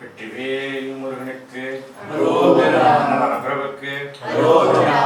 வெற்றிவேல் முருகனுக்கு. பிரபுக்கு அரோகரா.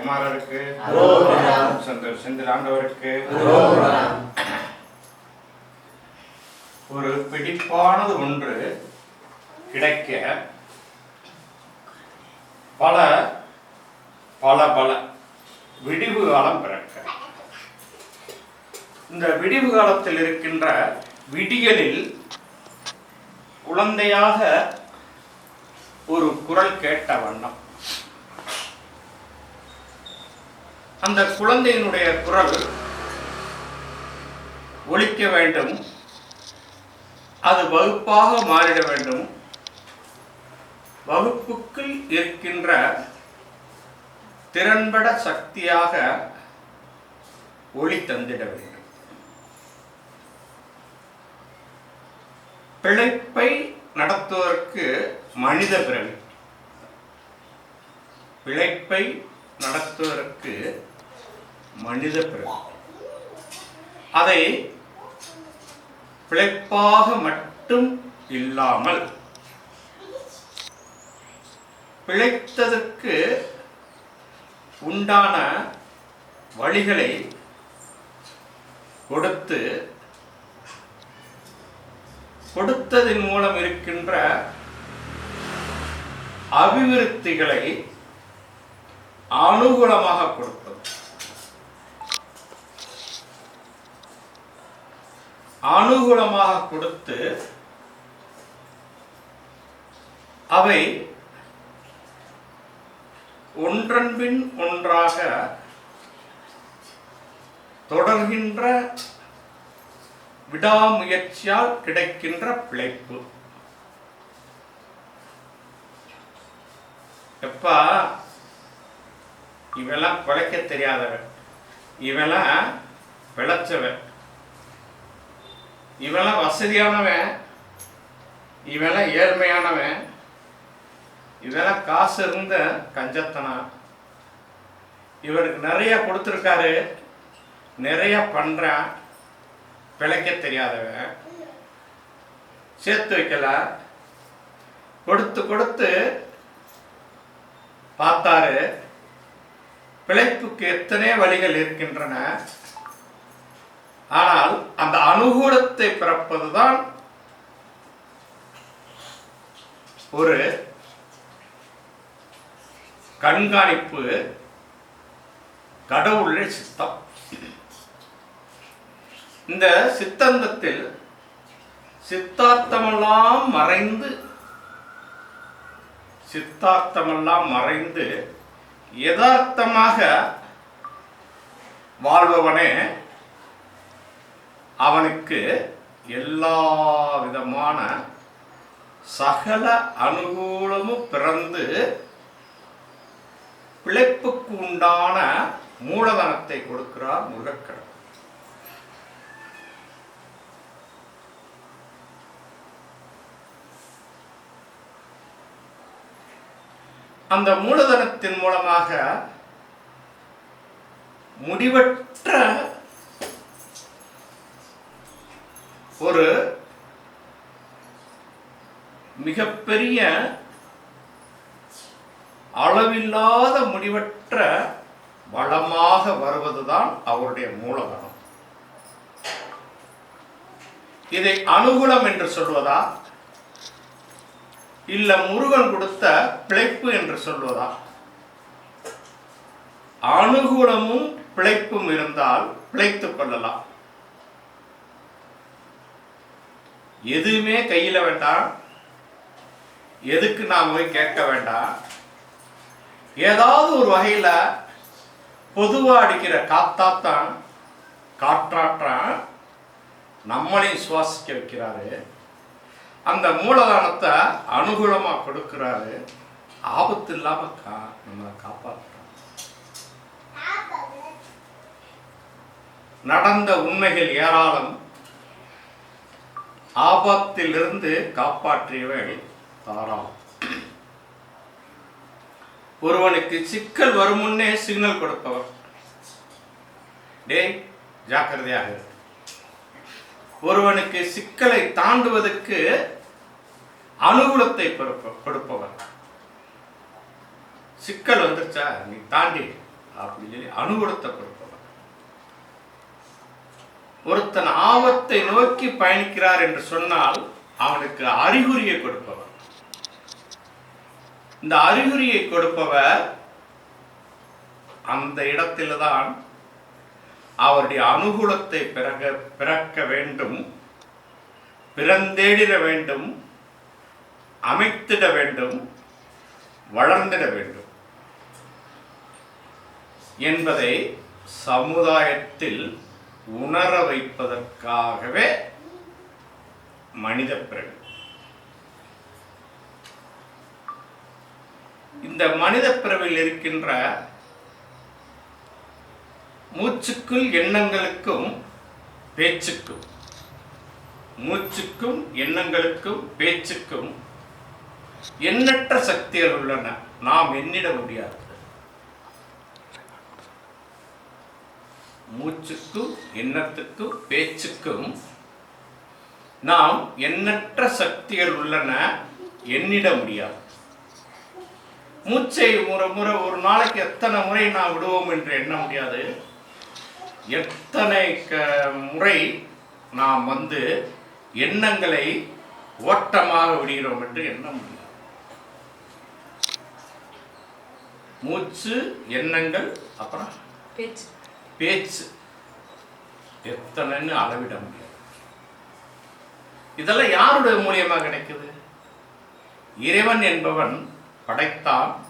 குமாரருக்கு அரோகரா. செந்தில் செந்தில் ஆண்டவருக்கு. ஒரு பிடிப்பானது ஒன்று கிடைக்க பல பல பல விடிவு காலம் பிறக்க இந்த விடிவு காலத்தில் இருக்கின்ற விடியலில் குழந்தையாக ஒரு குரல் கேட்ட வண்ணம். அந்த குழந்தையினுடைய குரல் ஒழிக்க வேண்டும் அது வகுப்பாக மாறிட வேண்டும். வகுப்புக்குள் இருக்கின்ற திறன்பட சக்தியாக ஒளி தந்திட வேண்டும். பிழைப்பை நடத்துவதற்கு மனித பிறவி. பிழைப்பை நடத்துவதற்கு மனித பிறவி. அதை பிழைப்பாக மட்டும் இல்லாமல் பிழைத்ததற்கு உண்டான வழிகளை கொடுத்து கொடுத்ததின் மூலம் இருக்கின்ற அபிவிருத்திகளை அனுகூலமாக கொடுப்பது. அனுகூலமாக கொடுத்து அவை ஒன்றன்பின் ஒன்றாக தொடர்கின்ற விடாமுயற்சியால் கிடைக்கின்ற பிழைப்பு. எப்பா இவெல்லாம் பிழைக்க தெரியாதவன். இவெல்லாம் பிழைச்சவன் இவெல்லாம் வசதியானவன். இவெல்லாம் ஏழ்மையானவன். இவெல்லாம் காசு இருந்த கஞ்சத்தனா இவருக்கு நிறைய கொடுத்துருக்காரு. நிறைய பண்றான். பிழைக்க தெரியாதவன். சேர்த்து வைக்கல. கொடுத்து கொடுத்து பார்த்தாரு. பிழைப்புக்கு எத்தனை வழிகள் இருக்கின்றன. ஆனால் அந்த அனுகூலத்தை பிறப்பதுதான் ஒரு கண்காணிப்பு கடவுளுடைய சித்தம். இந்த சித்தந்தத்தில் சித்தார்த்தமெல்லாம் மறைந்து சித்தார்த்தமெல்லாம் மறைந்து யதார்த்தமாக வாழ்பவனே அவனுக்கு எல்லா விதமான சகல அனுகூலமும் பிறந்து பிழைப்புக்கு உண்டான மூலதனத்தை கொடுக்கிறார் முருகக்கடவுள். அந்த மூலதனத்தின் மூலமாக முடிவற்ற ஒரு மிகப்பெரிய அளவில்லாத முடிவற்ற வளமாக வருவதுதான் அவருடைய மூலதனம். இதை அனுகூலம் என்று சொல்வதா? இல்ல முருகன் கொடுத்த பிழைப்பு என்று சொல்வதா அனுகூலமும் பிழைப்பும் இருந்தால் பிழைத்துக் கொள்ளலாம். எதுவுமே கையில வேண்டாம். எதுக்கு நாம் போய் கேட்க வேண்டாம். ஏதாவது ஒரு வகையில பொதுவா அடிக்கிற காத்தாத்தான் காற்றாற்றான் நம்மளையும் சுவாசிக்க வைக்கிறாரு. அந்த மூலதனத்தை அனுகூலமா கொடுக்கிறாரு. ஆபத்து இல்லாம கா நம்மளை காப்பாற்ற நடந்த உண்மைகள் ஏராளம். ஆபத்திலிருந்து காப்பாற்றியவள் தாராளம். ஒருவனுக்கு சிக்கல் வரும் முன்னே சிக்னல் கொடுப்பவர். டேய் ஜாக்கிரதையாக ஒருவனுக்கு சிக்கலை தாண்டுவதற்கு அனுகூலத்தை கொடுப்ப- கொடுப்பவர். சிக்கல் வந்துருச்சா? நீ தாண்டி அப்படின்னு சொல்லி அனுகூலத்தை கொடுப்பவர். ஒருத்தன் ஆபத்தை நோக்கி பயணிக்கிறார் என்று சொன்னால் அவனுக்கு அறிகுறியை கொடுப்பவர். இந்த அறிகுறியை கொடுப்பவர் அந்த இடத்தில்தான் அவருடைய அனுகூலத்தை பிறக பிறக்க வேண்டும் பிறந்தேடிட வேண்டும் அமைத்திட வேண்டும் வளர்ந்திட வேண்டும் என்பதை சமுதாயத்தில் உணர வைப்பதற்காகவே மனித பிறகு இந்த மனித பிறவில் இருக்கின்ற மூச்சுக்குள் எண்ணங்களுக்கும் பேச்சுக்கும். மூச்சுக்கும் எண்ணங்களுக்கும் பேச்சுக்கும் எண்ணற்ற சக்திகள் உள்ளன. நாம் எண்ணிட முடியாது. மூச்சுக்கும் எண்ணத்துக்கும் பேச்சுக்கும் நாம் எண்ணற்ற சக்திகள் உள்ளன. எண்ணிட முடியாது. மூச்சை ஒரு முறை ஒரு நாளைக்கு எத்தனை முறை நாம் விடுவோம் என்று எண்ண முடியாது? எத்தனை க முறை நாம் வந்து எண்ணங்களை ஓட்டமாக விடுகிறோம் என்று எண்ண முடியாது மூச்சு எண்ணங்கள் அப்புறம் பேச்சு. பேச்சு. எத்தனைன்னு அளவிட முடியாது. இதெல்லாம் யாருடைய மூலியமா கிடைக்குது? இறைவன் என்பவன் படைத்தான்.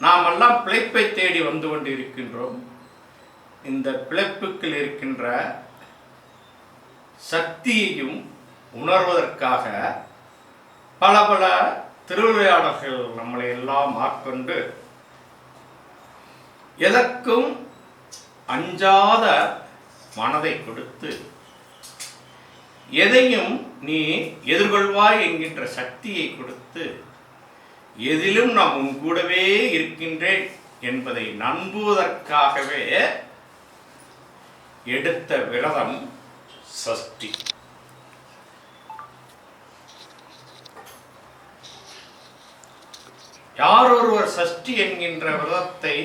நாம் எல்லாம் பிழைப்பை தேடி வந்து கொண்டு இருக்கின்றோம் இந்த பிழைப்புக்குள் இருக்கின்ற சக்தியையும் உணர்வதற்காக பல பல திருவிளையாடல்கள் நம்மளை எல்லாம் ஆட்கொண்டு எதற்கும் அஞ்சாத மனதை கொடுத்து எதையும் நீ எதிர்கொள்வாய் என்கின்ற சக்தியை கொடுத்து எதிலும் நான் உன் கூடவே இருக்கின்றேன் என்பதை நம்புவதற்காகவே எடுத்த விரதம் சஷ்டி. யார் ஒருவர் சஷ்டி என்கின்ற விரதத்தை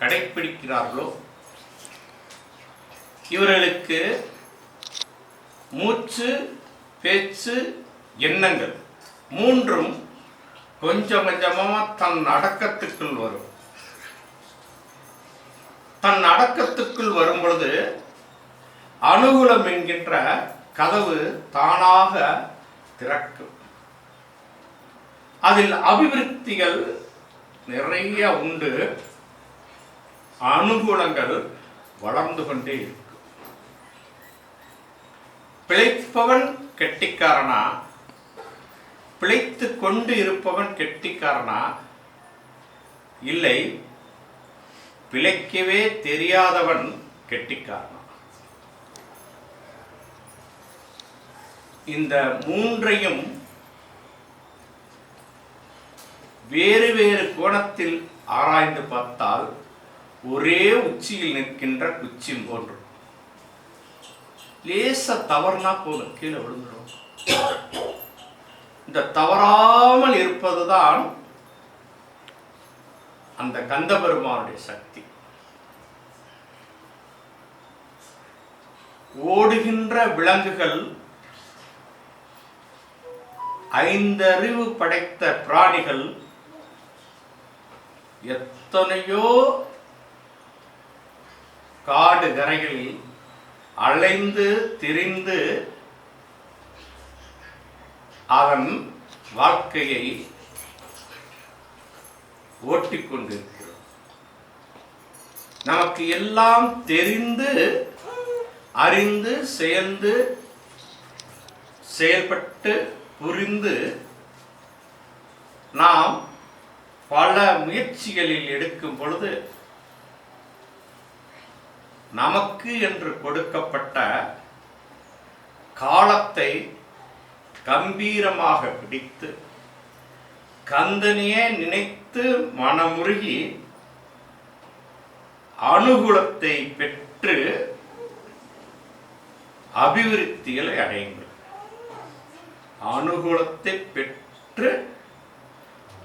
கடைபிடிக்கிறார்களோ இவர்களுக்கு மூச்சு பேச்சு எண்ணங்கள் மூன்றும் கொஞ்சம் கொஞ்சமாக தன் அடக்கத்துக்குள் வரும். தன் அடக்கத்துக்குள் வரும் பொழுது அனுகூலம் என்கின்ற கதவு தானாக திறக்கும். அதில் அபிவிருத்திகள் நிறைய உண்டு. அனுகூலங்கள் வளர்ந்து கொண்டே இருக்கும் பிழைப்பவன் கெட்டிக்காரனா? பிழைத்து கொண்டு இருப்பவன் கெட்டிக்காரனா? இல்லை பிழைக்கவே தெரியாதவன் கெட்டிக்காரனா? இந்த மூன்றையும் வேறு வேறு கோணத்தில் ஆராய்ந்து பார்த்தால் ஒரே உச்சியில் நிற்கின்ற குச்சி போன்று. லேச தவறுனா போதும் கீழே விழுந்துடும் இந்த தவறாமல் இருப்பதுதான் அந்த கந்தபெருமானுடைய சக்தி. ஓடுகின்ற விலங்குகள் ஐந்தறிவு படைத்த பிராணிகள் எத்தனையோ காடு கரைகளில் அலைந்து திரிந்து அவன் வாழ்க்கையை ஓட்டிக்கொண்டிருக்கிறோம் நமக்கு எல்லாம் தெரிந்து அறிந்து செயல்ந்து செயல்பட்டு புரிந்து நாம் பல முயற்சிகளில் எடுக்கும் பொழுது நமக்கு என்று கொடுக்கப்பட்ட காலத்தை கம்பீரமாக பிடித்து கந்தனையே நினைத்து மனமுருகி அனுகூலத்தை பெற்று அபிவிருத்திகளை அடையும் அனுகூலத்தை பெற்று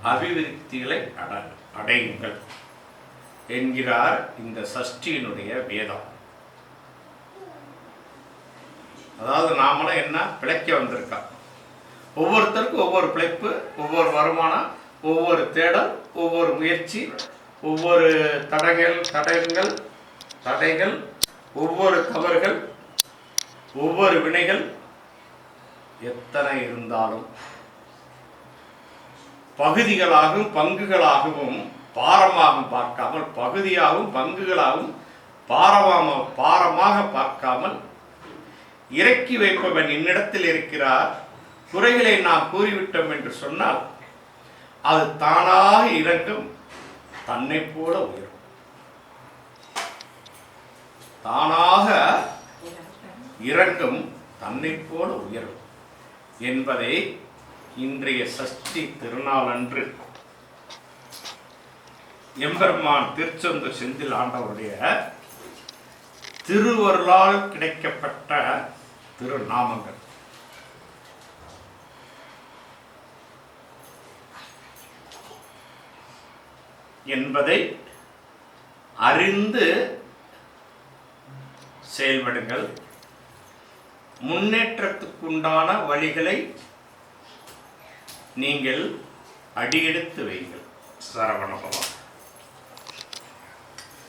அபிவிருத்திகளை அட அடையுங்கள் என்கிறார் இந்த சஷ்டியினுடைய வேதம். அதாவது நாமளும் என்ன? பிழைக்க வந்திருக்கோம் ஒவ்வொருத்தருக்கும் ஒவ்வொரு பிழைப்பு ஒவ்வொரு வருமானம் ஒவ்வொரு தேடல் ஒவ்வொரு முயற்சி ஒவ்வொரு தடங்கள் தடைகள் ஒவ்வொரு தவறுகள் ஒவ்வொரு வினைகள் எத்தனை இருந்தாலும் பகுதிகளாகவும் பங்குகளாகவும் பாரமாகவும் பார்க்காமல் பகுதியாகவும் பங்குகளாகவும் பாரமாக பாரமாக பார்க்காமல் இறக்கி வைப்பவன் என்னிடத்தில் இருக்கிறார். குறைகளை நாம் கூறிவிட்டோம் என்று சொன்னால் அது தானாக இறங்கும். தன்னை போல உயரும். தானாக இறங்கும். தன்னை போல உயரும். என்பதை இன்றைய சஷ்டி திருநாளன்று எம்பெருமான் திருச்செந்து செந்தில் ஆண்டவருடைய திருவருளால் கிடைக்கப்பட்ட திருநாமங்கள். என்பதை அறிந்து செயல்படுங்கள். முன்னேற்றத்துக்குண்டான வழிகளை நீங்கள் அடியெடுத்து வைங்கள். சரவணபவன்